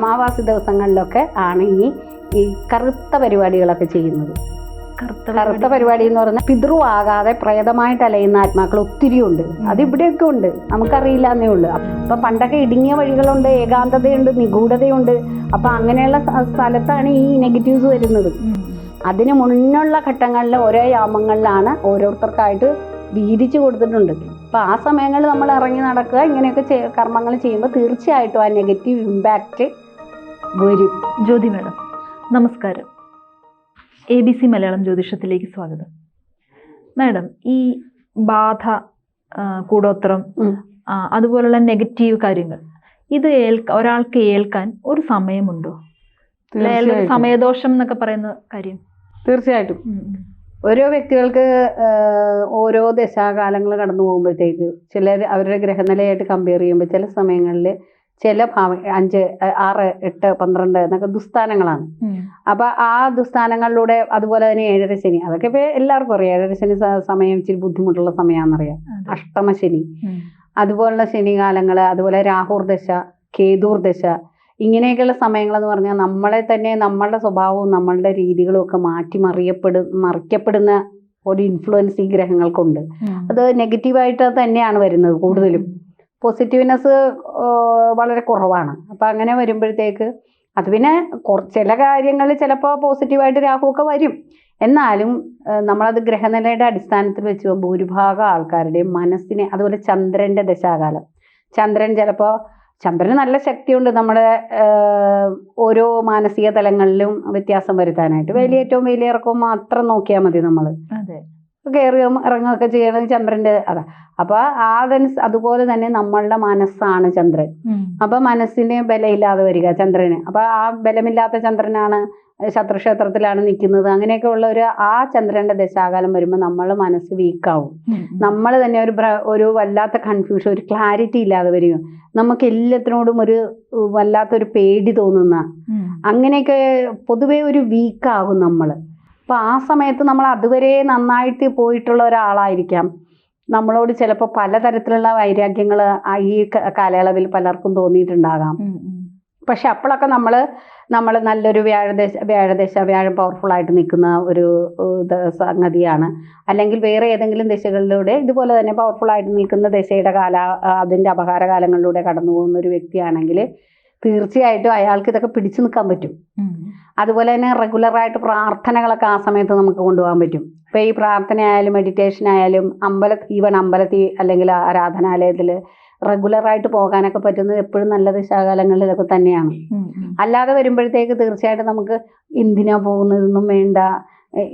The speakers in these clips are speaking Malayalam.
അമാവാസി ദിവസങ്ങളിലൊക്കെ ആണ് ഈ ഈ കറുത്ത പരിപാടികളൊക്കെ ചെയ്യുന്നത്. കറുത്ത പരിപാടി. എന്ന് പറഞ്ഞാൽ പിതൃവാകാതെ പ്രേതമായിട്ട് അലയുന്ന ആത്മാക്കൾ ഒത്തിരി ഉണ്ട്. അതിവിടെയൊക്കെ ഉണ്ട്. നമുക്കറിയില്ല എന്നേ ഉള്ളൂ. അപ്പൊ പണ്ടൊക്കെ ഇടുങ്ങിയ വഴികളുണ്ട് ഏകാന്തതയുണ്ട് നിഗൂഢതയുണ്ട്. അപ്പൊ അങ്ങനെയുള്ള സ്ഥലത്താണ് ഈ നെഗറ്റീവ്സ് വരുന്നത്. അതിന് മുന്നുള്ള ഘട്ടങ്ങളിൽ ഓരോ യാമങ്ങളിലാണ് ഓരോരുത്തർക്കായിട്ട് വീതിച്ചു കൊടുത്തിട്ടുണ്ട്. അപ്പൊ ആ സമയങ്ങളിൽ നമ്മൾ ഇറങ്ങി നടക്കുക ഇങ്ങനെയൊക്കെ കർമ്മങ്ങൾ ചെയ്യുമ്പോൾ തീർച്ചയായിട്ടും ആ നെഗറ്റീവ് ഇമ്പാക്റ്റ് വരും ജ്യോതി മേഡം നമസ്കാരം. എ ബി സി മലയാളം ജ്യോതിഷത്തിലേക്ക് സ്വാഗതം. മാഡം ഈ ബാധ കൂടോത്രം. അതുപോലുള്ള നെഗറ്റീവ് കാര്യങ്ങൾ ഇത് ഏൽക്ക ഒരാൾക്ക് ഏൽക്കാൻ ഒരു സമയമുണ്ടോ? സമയദോഷം എന്നൊക്കെ പറയുന്ന കാര്യം? തീർച്ചയായിട്ടും. ഓരോ വ്യക്തികൾക്ക് ഓരോ ദശാകാലങ്ങൾ കടന്നു പോകുമ്പോഴത്തേക്ക് ചിലർ അവരുടെ ഗ്രഹനിലയായിട്ട് കമ്പയർ ചെയ്യുമ്പോൾ ചില സമയങ്ങളിൽ ചില ഭാവ അഞ്ച് ആറ് എട്ട് പന്ത്രണ്ട് എന്നൊക്കെ ദുസ്ഥാനങ്ങളാണ്. അപ്പൊ ആ ദുസ്ഥാനങ്ങളിലൂടെ അതുപോലെ തന്നെ ഏഴര ശനി അതൊക്കെ ഇപ്പൊ എല്ലാവർക്കും അറിയാം. ഏഴര ശനി സമയം ഇച്ചിരി ബുദ്ധിമുട്ടുള്ള സമയമാണെന്നറിയാം. അഷ്ടമ ശനി. അതുപോലുള്ള ശനികാലങ്ങൾ അതുപോലെ രാഹുർ ദശ കേതൂർ ദശ ഇങ്ങനെയൊക്കെയുള്ള സമയങ്ങളെന്ന് പറഞ്ഞാൽ നമ്മളെ തന്നെ നമ്മളുടെ സ്വഭാവവും നമ്മളുടെ രീതികളും ഒക്കെ മാറ്റി മറിയപ്പെടു മറിക്കപ്പെടുന്ന ഒരു ഇൻഫ്ലുവൻസ് ഈ ഗ്രഹങ്ങൾക്കുണ്ട്. അത് നെഗറ്റീവായിട്ട് തന്നെയാണ് വരുന്നത് കൂടുതലും. പോസിറ്റീവ്നെസ് വളരെ കുറവാണ്. അപ്പം അങ്ങനെ വരുമ്പോഴത്തേക്ക് അത് പിന്നെ ചില കാര്യങ്ങളിൽ ചിലപ്പോൾ പോസിറ്റീവായിട്ട് രാഹുവൊക്കെ വരും. എന്നാലും നമ്മളത് ഗ്രഹനിലയുടെ അടിസ്ഥാനത്തിൽ വെച്ച് ഭൂരിഭാഗം ആൾക്കാരുടെയും മനസ്സിനെ അതുപോലെ ചന്ദ്രന്റെ ദശാകാലം. ചന്ദ്രൻ ചിലപ്പോൾ ചന്ദ്രന് നല്ല ശക്തിയുണ്ട്. നമ്മുടെ ഓരോ മാനസിക തലങ്ങളിലും വ്യത്യാസം വരുത്താനായിട്ട്. വലിയ ഏറ്റവും വലിയ ഇറക്കം മാത്രം നോക്കിയാൽ മതി നമ്മൾ അതെ. കയറുകയും ഇറങ്ങുകയൊക്കെ ചെയ്യണത് ചന്ദ്രന്റെ അതാ. അപ്പൊ അതനുസ അതുപോലെ തന്നെ നമ്മളുടെ മനസ്സാണ് ചന്ദ്രൻ. അപ്പൊ മനസ്സിന് ബലമില്ലാതെ വരിക ചന്ദ്രന്. അപ്പൊ ആ ബലമില്ലാത്ത ചന്ദ്രനാണ് ശത്രുക്ഷേത്രത്തിലാണ് നിൽക്കുന്നത്. അങ്ങനെയൊക്കെ ഉള്ള ഒരു ആ ചന്ദ്രന്റെ ദശാകാലം വരുമ്പോൾ നമ്മൾ മനസ്സ് വീക്കാവും. നമ്മൾ തന്നെ ഒരു ഒരു വല്ലാത്ത കൺഫ്യൂഷൻ ഒരു ക്ലാരിറ്റി ഇല്ലാതെ വരും നമുക്ക് എല്ലാത്തിനോടും ഒരു വല്ലാത്തൊരു പേടി തോന്നുന്ന. അങ്ങനെയൊക്കെ പൊതുവേ ഒരു വീക്കാകും നമ്മൾ അപ്പോൾ ആ സമയത്ത് നമ്മൾ അതുവരെ നന്നായിട്ട് പോയിട്ടുള്ള ഒരാളായിരിക്കാം. നമ്മളോട് ചിലപ്പോൾ പലതരത്തിലുള്ള വൈരാഗ്യങ്ങൾ ഈ കാലയളവിൽ പലർക്കും തോന്നിയിട്ടുണ്ടാകാം. പക്ഷെ അപ്പോഴൊക്കെ നമ്മൾ നമ്മൾ നല്ലൊരു വ്യാഴദേശ വ്യാഴദേശ വ്യാഴം പവർഫുൾ ആയിട്ട് നിൽക്കുന്ന ഒരു സംഗതിയാണ്. അല്ലെങ്കിൽ വേറെ ഏതെങ്കിലും ദശകളിലൂടെ ഇതുപോലെ തന്നെ പവർഫുൾ ആയിട്ട് നിൽക്കുന്ന ദശയുടെ കാല അതിന്റെ അപകാര കാലങ്ങളിലൂടെ കടന്നു പോകുന്ന ഒരു വ്യക്തിയാണെങ്കിൽ തീർച്ചയായിട്ടും അയാൾക്ക് ഇതൊക്കെ പിടിച്ചു നിൽക്കാൻ പറ്റും. അതുപോലെ തന്നെ റെഗുലറായിട്ട് പ്രാർത്ഥനകളൊക്കെ ആ സമയത്ത് നമുക്ക് കൊണ്ടുപോകാൻ പറ്റും. ഇപ്പോൾ ഈ പ്രാർത്ഥനയായാലും മെഡിറ്റേഷൻ ആയാലും അമ്പല ഈവൻ അമ്പലത്തിൽ അല്ലെങ്കിൽ ആരാധനാലയത്തിൽ റെഗുലറായിട്ട് പോകാനൊക്കെ പറ്റുന്നത് എപ്പോഴും നല്ല ദിശാകാലങ്ങളിൽ ഇതൊക്കെ തന്നെയാണ്. അല്ലാതെ വരുമ്പോഴത്തേക്ക് തീർച്ചയായിട്ടും നമുക്ക് എന്തിനാ പോകുന്നതൊന്നും വേണ്ട.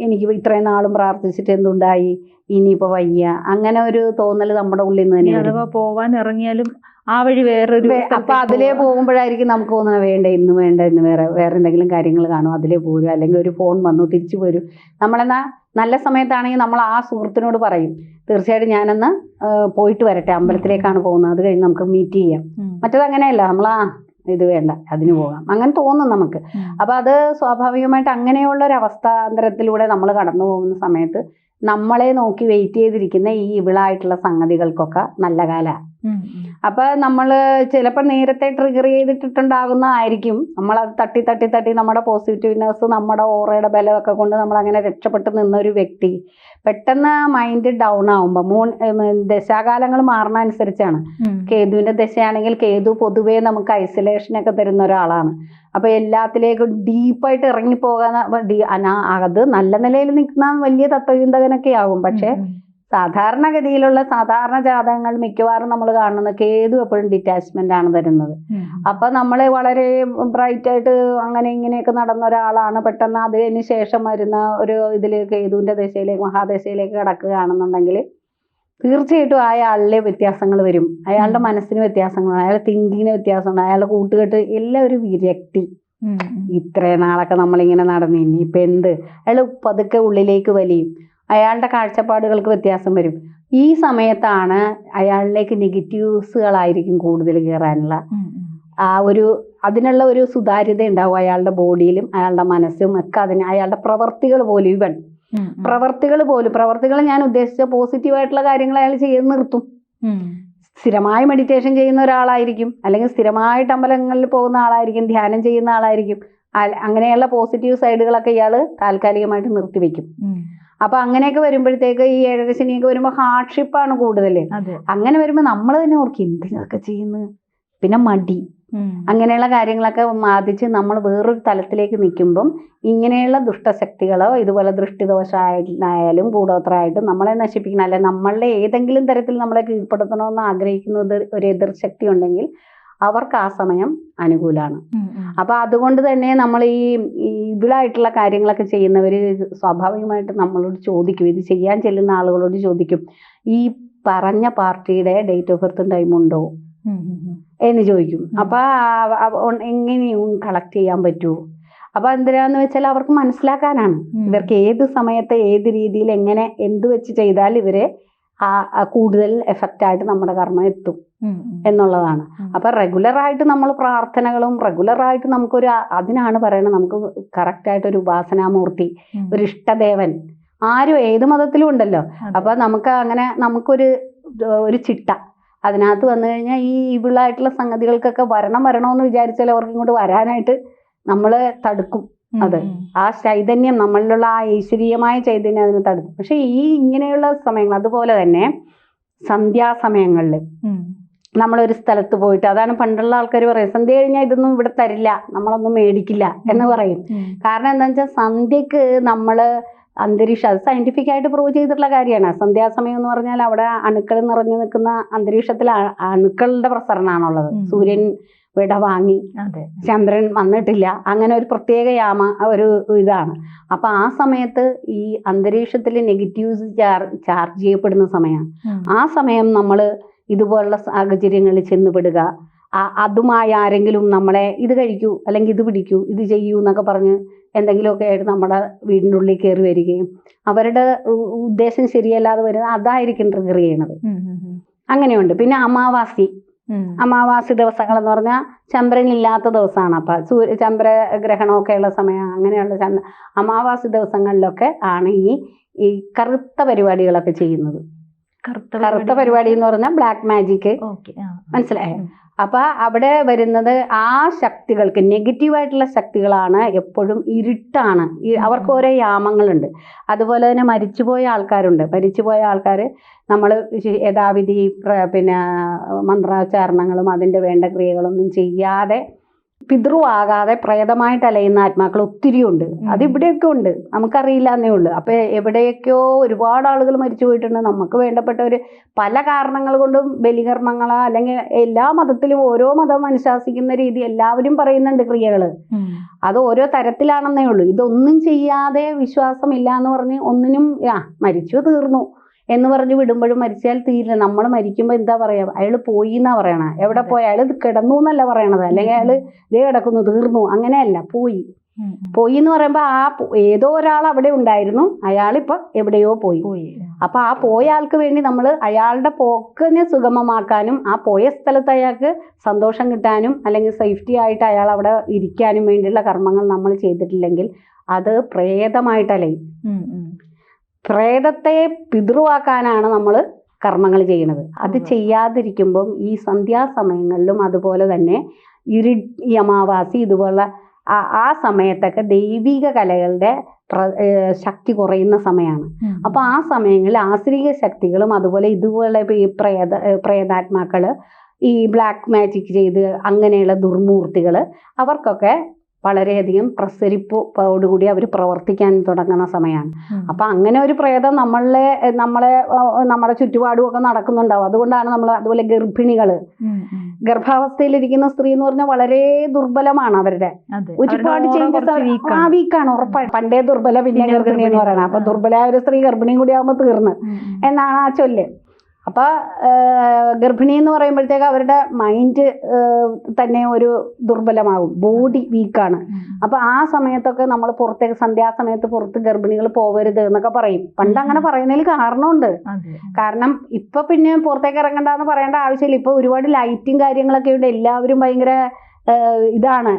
എനിക്ക് ഇത്രയും നാളും പ്രാർത്ഥിച്ചിട്ട് എന്തുണ്ടായി? ഇനിയിപ്പോൾ വയ്യ. അങ്ങനെ ഒരു തോന്നൽ നമ്മുടെ ഉള്ളിൽ നിന്ന് തന്നെ. അഥവാ പോവാൻ ഇറങ്ങിയാലും ആ വഴി വേറൊരു അപ്പൊ അതിലേ പോകുമ്പോഴായിരിക്കും നമുക്ക് തോന്നുന്നത് വേണ്ട ഇന്ന് വേണ്ട ഇന്ന് വേറെ വേറെ എന്തെങ്കിലും കാര്യങ്ങൾ കാണും. അതിലേ പോരും. അല്ലെങ്കിൽ ഒരു ഫോൺ വന്നു തിരിച്ചു പോരും നമ്മളെന്നാ നല്ല സമയത്താണെങ്കിൽ നമ്മൾ ആ സുഹൃത്തിനോട് പറയും തീർച്ചയായിട്ടും ഞാനെന്ന് പോയിട്ട് വരട്ടെ. അമ്പലത്തിലേക്കാണ് പോകുന്നത്. അത് കഴിഞ്ഞ് നമുക്ക് മീറ്റ് ചെയ്യാം. മറ്റത് അങ്ങനെയല്ല നമ്മളാ ആ ഇത് വേണ്ട അതിന് പോകാം അങ്ങനെ തോന്നും നമുക്ക്. അപ്പൊ അത് സ്വാഭാവികമായിട്ട് അങ്ങനെയുള്ള ഒരു അവസ്ഥാന്തരത്തിലൂടെ നമ്മൾ കടന്നു പോകുന്ന സമയത്ത് നമ്മളെ നോക്കി വെയിറ്റ് ചെയ്തിരിക്കുന്ന ഈ ഇവിളായിട്ടുള്ള സംഗതികൾക്കൊക്കെ നല്ല കാലമാണ്. അപ്പൊ നമ്മൾ ചിലപ്പോൾ നേരത്തെ ട്രിഗർ ചെയ്തിട്ടുണ്ടാകുന്നതായിരിക്കും നമ്മളത് തട്ടി തട്ടി തട്ടി നമ്മുടെ പോസിറ്റീവ്നെസ് നമ്മുടെ ഓറയുടെ ബലമൊക്കെ കൊണ്ട് നമ്മൾ അങ്ങനെ രക്ഷപ്പെട്ട് നിന്ന ഒരു വ്യക്തി പെട്ടെന്ന് മൈൻഡ് ഡൗൺ ആവുമ്പോൾ മൂൺ ദശാകാലങ്ങൾ മാറുന്ന അനുസരിച്ചാണ് കേതുവിന്റെ ദശയാണെങ്കിൽ കേതു പൊതുവേ നമുക്ക് ഐസൊലേഷനൊക്കെ തരുന്ന ഒരാളാണ്. അപ്പൊ എല്ലാത്തിലേക്കും ഡീപ്പായിട്ട് ഇറങ്ങിപ്പോകാൻ അത് നല്ല നിലയിൽ നിൽക്കുന്ന വലിയ തത്വചിന്തകനൊക്കെ ആകും പക്ഷെ. സാധാരണഗതിയിലുള്ള സാധാരണ ജാതകങ്ങൾ മിക്കവാറും നമ്മൾ കാണുന്ന കേതു എപ്പോഴും ഡിറ്റാച്ച്മെന്റ് ആണ് തരുന്നത്. അപ്പൊ നമ്മൾ വളരെ ബ്രൈറ്റ് ആയിട്ട് അങ്ങനെ ഇങ്ങനെയൊക്കെ നടന്ന ഒരാളാണ് പെട്ടെന്ന് അതിന് ശേഷം വരുന്ന ഒരു ഇതിൽ കേതുവിന്റെ ദശയിലേക്ക് മഹാദശയിലേക്ക് കടക്കുകയാണെന്നുണ്ടെങ്കിൽ തീർച്ചയായിട്ടും അയാളിലെ വ്യത്യാസങ്ങൾ വരും. അയാളുടെ മനസ്സിന് വ്യത്യാസങ്ങൾ അയാളുടെ തിങ്കിങ്ങിന് വ്യത്യാസമുണ്ട് അയാളുടെ കൂട്ടുകെട്ട് എല്ലാം ഒരു വിരക്തി. ഇത്രയും നാളൊക്കെ നമ്മളിങ്ങനെ നടന്നു ഇനിയിപ്പോൾ എന്ത്? അയാൾ പതുക്കെ ഉള്ളിലേക്ക് വലിയും. അയാളുടെ കാഴ്ചപ്പാടുകൾക്ക് വ്യത്യാസം വരും. ഈ സമയത്താണ് അയാളിലേക്ക് നെഗറ്റീവ്സുകളായിരിക്കും കൂടുതൽ കയറാനുള്ള. ആ ഒരു അതിനുള്ള ഒരു സുതാര്യത ഉണ്ടാവും അയാളുടെ ബോഡിയിലും അയാളുടെ മനസ്സും ഒക്കെ അതിന് അയാളുടെ പ്രവർത്തികൾ പോലും ഇവൻ. പ്രവർത്തികൾ പോലും പ്രവർത്തികൾ ഞാൻ ഉദ്ദേശിച്ച പോസിറ്റീവായിട്ടുള്ള കാര്യങ്ങൾ അയാൾ ചെയ്ത് നിർത്തും. സ്ഥിരമായി മെഡിറ്റേഷൻ ചെയ്യുന്ന ഒരാളായിരിക്കും അല്ലെങ്കിൽ സ്ഥിരമായിട്ട് അമ്പലങ്ങളിൽ പോകുന്ന ആളായിരിക്കും ധ്യാനം ചെയ്യുന്ന ആളായിരിക്കും അങ്ങനെയുള്ള പോസിറ്റീവ് സൈഡുകളൊക്കെ ഇയാൾ താൽക്കാലികമായിട്ട് നിർത്തിവെക്കും. ഉം. അപ്പോൾ അങ്ങനെയൊക്കെ വരുമ്പോഴത്തേക്ക് ഈ ഏഴര ശനിയൊക്കെ വരുമ്പോൾ ഹാർഡ്ഷിപ്പാണ് കൂടുതൽ അങ്ങനെ വരുമ്പോൾ നമ്മൾ തന്നെ ഓർക്കും എന്തിനൊക്കെ ചെയ്യുന്നു പിന്നെ മടി. അങ്ങനെയുള്ള കാര്യങ്ങളൊക്കെ ബാധിച്ച് നമ്മൾ വേറൊരു തലത്തിലേക്ക് നിൽക്കുമ്പം ഇങ്ങനെയുള്ള ദുഷ്ടശക്തികളോ ഇതുപോലെ ദൃഷ്ടിദോഷമായാലും കൂടോത്രമായിട്ടും നമ്മളെ നശിപ്പിക്കണം അല്ലെ നമ്മളുടെ ഏതെങ്കിലും തരത്തിൽ നമ്മളെ കീഴ്പ്പെടുത്തണമെന്ന് ആഗ്രഹിക്കുന്ന ഒരു- ഒരു എതിർശക്തി ഉണ്ടെങ്കിൽ അവർക്ക് ആ സമയം അനുകൂലമാണ്. അപ്പോൾ അതുകൊണ്ട് തന്നെ നമ്മൾ ഈ ഇതിലായിട്ടുള്ള കാര്യങ്ങളൊക്കെ ചെയ്യുന്നവര് സ്വാഭാവികമായിട്ട് നമ്മളോട് ചോദിക്കും. ഇത് ചെയ്യാൻ ചെല്ലുന്ന ആളുകളോട് ചോദിക്കും ഈ പറഞ്ഞ പാർട്ടിയുടെ ഡേറ്റ് ഓഫ് ബർത്തും ടൈമും ഉണ്ടോ. എന്ന് ചോദിക്കും. അപ്പൊ എങ്ങനെയും കളക്ട് ചെയ്യാൻ പറ്റുമോ അപ്പൊ എന്തിനാന്ന് വെച്ചാൽ അവർക്ക് മനസ്സിലാക്കാനാണ്. ഇവർക്ക് ഏത് സമയത്ത് ഏത് രീതിയിൽ എങ്ങനെ എന്ത് വെച്ച് ചെയ്താൽ ഇവരെ കൂടുതൽ എഫക്റ്റായിട്ട് നമ്മുടെ കർമ്മം എത്തും. എന്നുള്ളതാണ്. അപ്പൊ റെഗുലറായിട്ട് നമ്മൾ പ്രാർത്ഥനകളും റെഗുലറായിട്ട് നമുക്കൊരു അതിനാണ് പറയുന്നത് നമുക്ക് കറക്റ്റായിട്ട് ഒരു ഉപാസനാമൂർത്തി. ഒരു ഇഷ്ടദേവൻ ആരും ഏത് മതത്തിലും ഉണ്ടല്ലോ. അപ്പൊ നമുക്ക് അങ്ങനെ നമുക്കൊരു ഒരു ചിട്ട. അതിനകത്ത് വന്നു കഴിഞ്ഞാൽ ഈ ഇവിളായിട്ടുള്ള സംഗതികൾക്കൊക്കെ വരണം വരണമെന്ന് വിചാരിച്ചാൽ അവർക്ക് ഇങ്ങോട്ട് വരാനായിട്ട് നമ്മൾ തടുക്കും അത്. ആ ചൈതന്യം നമ്മളിലുള്ള ആ ഐശ്വര്യമായ ചൈതന്യം അതിനെ തടുക്കും. പക്ഷെ ഈ ഇങ്ങനെയുള്ള സമയങ്ങൾ അതുപോലെ തന്നെ സന്ധ്യാസമയങ്ങളിൽ. നമ്മളൊരു സ്ഥലത്ത് പോയിട്ട് അതാണ് പണ്ടുള്ള ആൾക്കാർ പറയും സന്ധ്യ കഴിഞ്ഞാൽ ഇതൊന്നും ഇവിടെ തരില്ല നമ്മളൊന്നും മേടിക്കില്ല എന്ന് പറയും. കാരണം എന്താണെന്ന് വെച്ചാൽ സന്ധ്യക്ക് നമ്മൾ അന്തരീക്ഷം അത് സയന്റിഫിക് ആയിട്ട് പ്രൂവ് ചെയ്തിട്ടുള്ള കാര്യമാണ്. സന്ധ്യാസമയം എന്ന് പറഞ്ഞാൽ അവിടെ അണുക്കൾ നിറഞ്ഞു നിൽക്കുന്ന അന്തരീക്ഷത്തിൽ അണുക്കളുടെ പ്രസരണമാണുള്ളത് സൂര്യൻ വിട വാങ്ങി ചന്ദ്രൻ വന്നിട്ടില്ല അങ്ങനെ ഒരു പ്രത്യേക യാമ ഒരു ഇതാണ്. അപ്പം ആ സമയത്ത് ഈ അന്തരീക്ഷത്തിൽ നെഗറ്റീവ്സ് ചാർജ് ചാർജ് ചെയ്യപ്പെടുന്ന സമയമാണ് ആ സമയം നമ്മൾ ഇതുപോലുള്ള സാഹചര്യങ്ങളിൽ ചെന്നുപെടുക. അതുമായി ആരെങ്കിലും നമ്മളെ ഇത് കഴിക്കൂ അല്ലെങ്കിൽ ഇത് പിടിക്കൂ ഇത് ചെയ്യൂ എന്നൊക്കെ പറഞ്ഞ് എന്തെങ്കിലുമൊക്കെ ആയിട്ട് നമ്മുടെ വീടിന്റെ ഉള്ളിൽ കയറി വരികയും അവരുടെ ഉദ്ദേശം ശരിയല്ലാതെ വരുന്നത് അതായിരിക്കും ട്രിഗർ ചെയ്യണത്. അങ്ങനെയുണ്ട്. പിന്നെ അമാവാസി. അമാവാസി ദിവസങ്ങൾ എന്ന് പറഞ്ഞാൽ ചന്ദ്രൻ ഇല്ലാത്ത ദിവസമാണ്. അപ്പം സൂര്യ ചന്ദ്രഗ്രഹണമൊക്കെ ഉള്ള സമയം അങ്ങനെയുള്ള ചന്ദ്ര അമാവാസി ദിവസങ്ങളിലൊക്കെ ആണ് ഈ ഈ കറുത്ത പരിപാടികളൊക്കെ ചെയ്യുന്നത്. കറുത്ത പരിപാടി എന്ന് പറഞ്ഞാൽ ബ്ലാക്ക് മാജിക് ഓക്കെ മനസ്സിലായോ. അപ്പൊ അവിടെ വരുന്നത് ആ ശക്തികൾക്ക് നെഗറ്റീവായിട്ടുള്ള ശക്തികളാണ് എപ്പോഴും ഇരുട്ടാണ്. അവർക്ക് ഓരോ യാമങ്ങളുണ്ട്. അതുപോലെ തന്നെ മരിച്ചുപോയ ആൾക്കാരുണ്ട്. മരിച്ചുപോയ ആൾക്കാർ നമ്മൾ യഥാവിധി പിന്നെ മന്ത്രോച്ചാരണങ്ങളും അതിന്റെ വേണ്ട ക്രിയകളൊന്നും ചെയ്യാതെ പിതൃവാകാതെ പ്രേതമായിട്ട് അലയുന്ന ആത്മാക്കൾ ഒത്തിരിയുണ്ട് അത് ഇവിടെയൊക്കെ ഉണ്ട്. നമുക്കറിയില്ല എന്നേ ഉള്ളൂ. അപ്പൊ എവിടെയൊക്കെയോ ഒരുപാട് ആളുകൾ മരിച്ചു പോയിട്ടുണ്ട്. നമുക്ക് വേണ്ടപ്പെട്ടവർ പല കാരണങ്ങൾ കൊണ്ടും ബലികർമ്മങ്ങളാ അല്ലെങ്കിൽ എല്ലാ മതത്തിലും ഓരോ മതം അനുശാസിക്കുന്ന രീതി എല്ലാവരും പറയുന്നുണ്ട് ക്രിയകൾ അത് ഓരോ തരത്തിലാണെന്നേ ഉള്ളൂ. ഇതൊന്നും ചെയ്യാതെ വിശ്വാസമില്ല എന്ന് പറഞ്ഞ് ഒന്നിനും ആ മരിച്ചു തീർന്നു. എന്ന് പറഞ്ഞ് വിടുമ്പോഴും മരിച്ചാൽ തീരില്ല. നമ്മൾ മരിക്കുമ്പോൾ എന്താ പറയാ? അയാൾ പോയി എന്നാ പറയണ. എവിടെ. പോയി? അയാൾ കിടന്നു എന്നല്ല പറയണത്. അല്ലെങ്കിൽ അയാൾ ഇതേ കിടക്കുന്നു തീർന്നു. അങ്ങനെയല്ല പോയി. പോയി എന്ന് പറയുമ്പോൾ ആ ഏതോ ഒരാൾ അവിടെ ഉണ്ടായിരുന്നു. അയാളിപ്പോൾ എവിടെയോ പോയി. അപ്പൊ ആ പോയ ആൾക്ക് വേണ്ടി നമ്മൾ അയാളുടെ പോക്കിനെ സുഗമമാക്കാനും ആ പോയ സ്ഥലത്ത് അയാൾക്ക് സന്തോഷം കിട്ടാനും അല്ലെങ്കിൽ സേഫ്റ്റി ആയിട്ട് അയാൾ അവിടെ ഇരിക്കാനും വേണ്ടിയുള്ള കർമ്മങ്ങൾ നമ്മൾ ചെയ്തിട്ടില്ലെങ്കിൽ അത് പ്രേതമായിട്ടല്ലേ. പ്രേതത്തെ പിതൃവാക്കാനാണ് നമ്മൾ കർമ്മങ്ങൾ ചെയ്യുന്നത് അത്. ചെയ്യാതിരിക്കുമ്പം ഈ സന്ധ്യാസമയങ്ങളിലും അതുപോലെ തന്നെ ഇരു ഈ അമാവാസി ഇതുപോലെ ആ ആ സമയത്തൊക്കെ ദൈവിക കലകളുടെ ശക്തി കുറയുന്ന സമയമാണ്. അപ്പോൾ ആ സമയങ്ങളിൽ ആശ്രിക ശക്തികളും അതുപോലെ ഇതുപോലെ ഈ പ്രേത പ്രേതാത്മാക്കൾ ഈ ബ്ലാക്ക് മാജിക് ചെയ്ത് അങ്ങനെയുള്ള ദുർമൂർത്തികൾ അവർക്കൊക്കെ വളരെയധികം പ്രസരിപ്പോടുകൂടി അവർ പ്രവർത്തിക്കാൻ തുടങ്ങുന്ന സമയമാണ് അപ്പൊ അങ്ങനെ ഒരു പ്രേതം നമ്മളെ നമ്മളെ നമ്മുടെ ചുറ്റുപാടും ഒക്കെ നടക്കുന്നുണ്ടാവും. അതുകൊണ്ടാണ് നമ്മൾ അതുപോലെ ഗർഭിണികൾ ഗർഭാവസ്ഥയിൽ ഇരിക്കുന്ന ഗർഭാവസ്ഥയിലിരിക്കുന്ന സ്ത്രീ എന്ന് പറഞ്ഞാൽ വളരെ ദുർബലമാണ് അവരുടെ. ഒരുപാട് ചേഞ്ചസ് ആ വീക്കാണ് ഉറപ്പായി പണ്ടേ ദുർബല പിന്നെ ഗർഭിണി എന്ന് പറയുന്നത് അപ്പൊ ദുർബലമായ ഒരു സ്ത്രീ ഗർഭിണിയും കൂടി ആകുമ്പോൾ തീർന്ന്. എന്നാണ് ആ ചൊല്ല്. അപ്പൊ ഏർ, ഗർഭിണി എന്ന് പറയുമ്പോഴത്തേക്ക് അവരുടെ മൈൻഡ് തന്നെ ഒരു ദുർബലമാകും. ബോഡി വീക്കാണ് അപ്പോൾ അപ്പൊ ആ സമയത്തൊക്കെ നമ്മൾ പുറത്തേക്ക് സന്ധ്യാസമയത്ത് പുറത്ത് ഗർഭിണികൾ പോവരുത് എന്നൊക്കെ പറയും. പണ്ട് അങ്ങനെ പറയുന്നതിൽ കാരണമുണ്ട്. കാരണം ഇപ്പൊ പിന്നെ പുറത്തേക്ക് ഇറങ്ങണ്ടെന്ന് പറയേണ്ട ആവശ്യമില്ല. ഇപ്പൊ ഒരുപാട് ലൈറ്റും കാര്യങ്ങളൊക്കെ ഉണ്ട്. എല്ലാവരും ഭയങ്കര ഇതാണ്.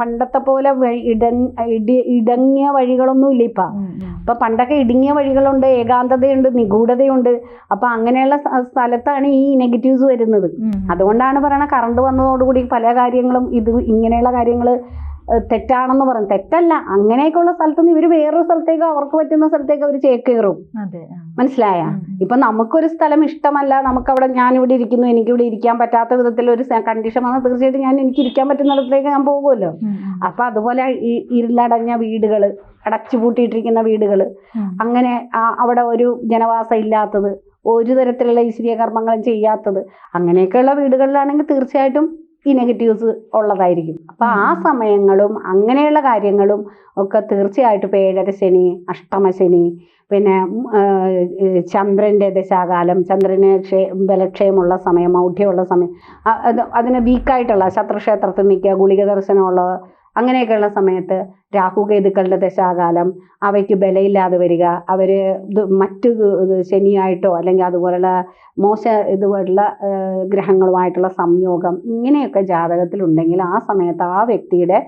പണ്ടത്തെ പോലെ ഇട- ഇടി- ഇടങ്ങിയ വഴികളൊന്നും ഇല്ല ഇപ്പം. ഇപ്പൊ പണ്ടൊക്കെ ഇടുങ്ങിയ വഴികളുണ്ട് ഏകാന്തതയുണ്ട് നിഗൂഢതയുണ്ട്. അപ്പൊ അങ്ങനെയുള്ള സ്ഥ- സ്ഥലത്താണ് ഈ നെഗറ്റീവ്സ് വരുന്നത്. അതുകൊണ്ടാണ് പറയണത് കറണ്ട് വന്നതോടുകൂടി പല കാര്യങ്ങളും ഇത് ഇങ്ങനെയുള്ള കാര്യങ്ങൾ തെറ്റാണെന്ന് പറഞ്ഞ് തെറ്റല്ല അങ്ങനെയൊക്കെയുള്ള സ്ഥലത്തുനിന്ന് ഇവർ വേറൊരു സ്ഥലത്തേക്ക് അവർക്ക് പറ്റുന്ന സ്ഥലത്തേക്ക് അവർ ചേക്കേറും. മനസ്സിലായ. ഇപ്പൊ നമുക്കൊരു സ്ഥലം ഇഷ്ടമല്ല നമുക്ക് അവിടെ ഞാൻ ഇവിടെ ഇരിക്കുന്നു എനിക്ക് ഇവിടെ ഇരിക്കാൻ പറ്റാത്ത വിധത്തിൽ ഒരു കണ്ടീഷൻ വന്നാൽ തീർച്ചയായിട്ടും ഞാൻ എനിക്ക് ഇരിക്കാൻ പറ്റുന്നിടത്തേക്ക് ഞാൻ പോകുമല്ലോ. അപ്പൊ അതുപോലെ ഇരുളടഞ്ഞ വീടുകൾ അടച്ചുപൂട്ടിയിട്ടിരിക്കുന്ന വീടുകൾ അങ്ങനെ അവിടെ ഒരു ജനവാസം ഇല്ലാത്തത് ഒരു തരത്തിലുള്ള ഈശ്വരീയ കർമ്മങ്ങളും ചെയ്യാത്തത് അങ്ങനെയൊക്കെയുള്ള വീടുകളിലാണെങ്കിൽ തീർച്ചയായിട്ടും ഈ നെഗറ്റീവ്സ് ഉള്ളതായിരിക്കും. അപ്പൊ ആ സമയങ്ങളും അങ്ങനെയുള്ള കാര്യങ്ങളും ഒക്കെ തീർച്ചയായിട്ടും ഇപ്പൊ ഏഴര ശനി അഷ്ടമശനി പിന്നെ ചന്ദ്രന്റെ ചന്ദ്രന്റെ ദശാകാലം ചന്ദ്രന് ക്ഷേ ബലക്ഷയമുള്ള സമയം മൗഢ്യമുള്ള സമയം അതിന് വീക്കായിട്ടുള്ള ശത്രുക്ഷേത്രത്തിൽ നിൽക്കുക ഗുളിക ദർശനമുള്ള അങ്ങനെയൊക്കെയുള്ള സമയത്ത് രാഹുകേതുക്കളുടെ ദശാകാലം അവയ്ക്ക് ബലമില്ലാതെ വരിക അവർ മറ്റു ശനിയായിട്ടോ അല്ലെങ്കിൽ അതുപോലുള്ള മോശ ഇതുപോലുള്ള ഗ്രഹങ്ങളുമായിട്ടുള്ള സംയോഗം ഇങ്ങനെയൊക്കെ ജാതകത്തിലുണ്ടെങ്കിൽ ആ സമയത്ത് ആ വ്യക്തിയുടെ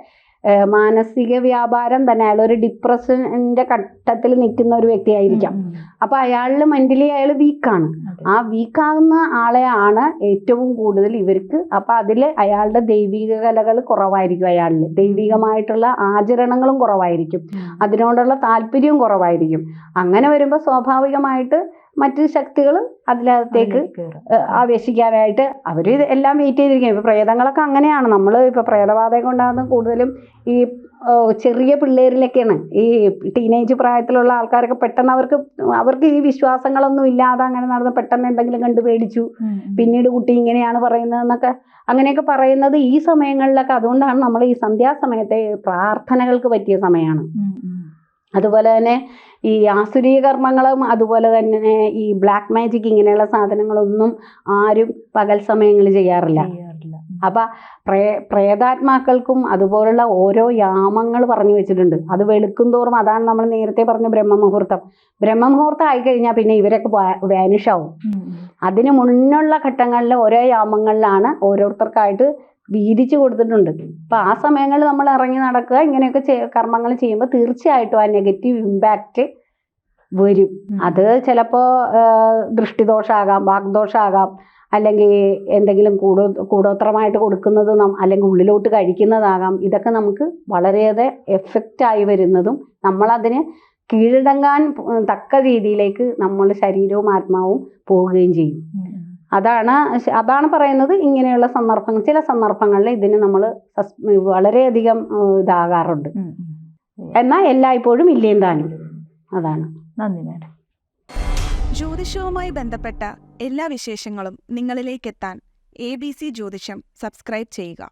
മാനസിക വ്യാപാരം തന്നെ. അയാൾ ഒരു ഡിപ്രഷന്റെ ഘട്ടത്തിൽ നിൽക്കുന്ന ഒരു വ്യക്തിയായിരിക്കാം. അപ്പോൾ അയാളിൽ മെന്റലി അയാൾ വീക്കാണ് ആ വീക്കാകുന്ന ആളെയാണ് ഏറ്റവും കൂടുതൽ ഇവർക്ക്. അപ്പം അതിൽ അയാളുടെ ദൈവിക കലകൾ കുറവായിരിക്കും അയാളിൽ ദൈവികമായിട്ടുള്ള ആചരണങ്ങളും കുറവായിരിക്കും. അതിനോടുള്ള താല്പര്യവും കുറവായിരിക്കും. അങ്ങനെ വരുമ്പോൾ സ്വാഭാവികമായിട്ട് മറ്റ് ശക്തികൾ അതിനകത്തേക്ക് ആവേശിക്കാനായിട്ട് അവർ എല്ലാം വെയിറ്റ് ചെയ്തിരിക്കും. ഇപ്പോൾ പ്രേതങ്ങളൊക്കെ അങ്ങനെയാണ്. നമ്മൾ ഇപ്പോൾ പ്രേതബാധയൊക്കെ ഉണ്ടാകുന്ന കൂടുതലും ഈ ചെറിയ പിള്ളേരിലൊക്കെയാണ് ഈ ടീനേജ് പ്രായത്തിലുള്ള ആൾക്കാരൊക്കെ പെട്ടെന്ന് അവർക്ക് അവർക്ക് ഈ വിശ്വാസങ്ങളൊന്നും ഇല്ലാതെ അങ്ങനെ നടന്ന് പെട്ടെന്ന് എന്തെങ്കിലും കണ്ടു പേടിച്ചു. പിന്നീട് കുട്ടി ഇങ്ങനെയാണ് പറയുന്നതെന്നൊക്കെ അങ്ങനെയൊക്കെ പറയുന്നത് ഈ സമയങ്ങളിലൊക്കെ അതുകൊണ്ടാണ് നമ്മൾ ഈ സന്ധ്യാസമയത്തെ പ്രാർത്ഥനകൾക്ക് പറ്റിയ സമയമാണ്. അതുപോലെ തന്നെ ഈ ആസുരീയ കർമ്മങ്ങളും അതുപോലെ തന്നെ ഈ ബ്ലാക്ക് മാജിക് ഇങ്ങനെയുള്ള സാധനങ്ങളൊന്നും ആരും പകൽ സമയങ്ങളിൽ ചെയ്യാറില്ല. അപ്പം പ്രേ പ്രേതാത്മാക്കൾക്കും അതുപോലുള്ള ഓരോ യാമങ്ങൾ പറഞ്ഞു വെച്ചിട്ടുണ്ട്. അത് വെളുക്കും തോറും അതാണ് നമ്മൾ നേരത്തെ പറഞ്ഞ ബ്രഹ്മമുഹൂർത്തം. ബ്രഹ്മമുഹൂർത്തം ആയിക്കഴിഞ്ഞാൽ പിന്നെ ഇവരൊക്കെ വാനിഷ് ആവും ഉം, ഉം. അതിന് മുന്നുള്ള ഘട്ടങ്ങളിൽ ഓരോ യാമങ്ങളിലാണ് ഓരോരുത്തർക്കായിട്ട് വീതിച്ചു കൊടുത്തിട്ടുണ്ട്. അപ്പം ആ സമയങ്ങളിൽ നമ്മൾ ഇറങ്ങി നടക്കുക ഇങ്ങനെയൊക്കെ ചെയ് കർമ്മങ്ങൾ ചെയ്യുമ്പോൾ തീർച്ചയായിട്ടും ആ നെഗറ്റീവ് ഇമ്പാക്റ്റ് വരും. അത് ചിലപ്പോൾ ദൃഷ്ടിദോഷമാകാം വാഗ്ദോഷമാകാം അല്ലെങ്കിൽ എന്തെങ്കിലും കൂടോ കൂടോത്രമായിട്ട് കൊടുക്കുന്നത് നം അല്ലെങ്കിൽ ഉള്ളിലോട്ട് കഴിക്കുന്നതാകാം. ഇതൊക്കെ നമുക്ക് വളരെയേറെ എഫക്റ്റായി വരുന്നതും നമ്മളതിന് കീഴടങ്ങാൻ തക്ക രീതിയിലേക്ക് നമ്മൾ ശരീരവും ആത്മാവും പോവുകയും ചെയ്യും. അതാണ് അതാണ് പറയുന്നത് ഇങ്ങനെയുള്ള സന്ദർഭങ്ങൾ. ചില സന്ദർഭങ്ങളിൽ ഇതിന് നമ്മൾ വളരെയധികം ഇതാകാറുണ്ട്. എന്നാൽ എല്ലായ്പ്പോഴും ഇല്ലേന്താനും അതാണ്. നന്ദി മാഡം. ജ്യോതിഷവുമായി ബന്ധപ്പെട്ട എല്ലാ വിശേഷങ്ങളും നിങ്ങളിലേക്കെത്താൻ എ ബി സി ജ്യോതിഷം സബ്സ്ക്രൈബ് ചെയ്യുക.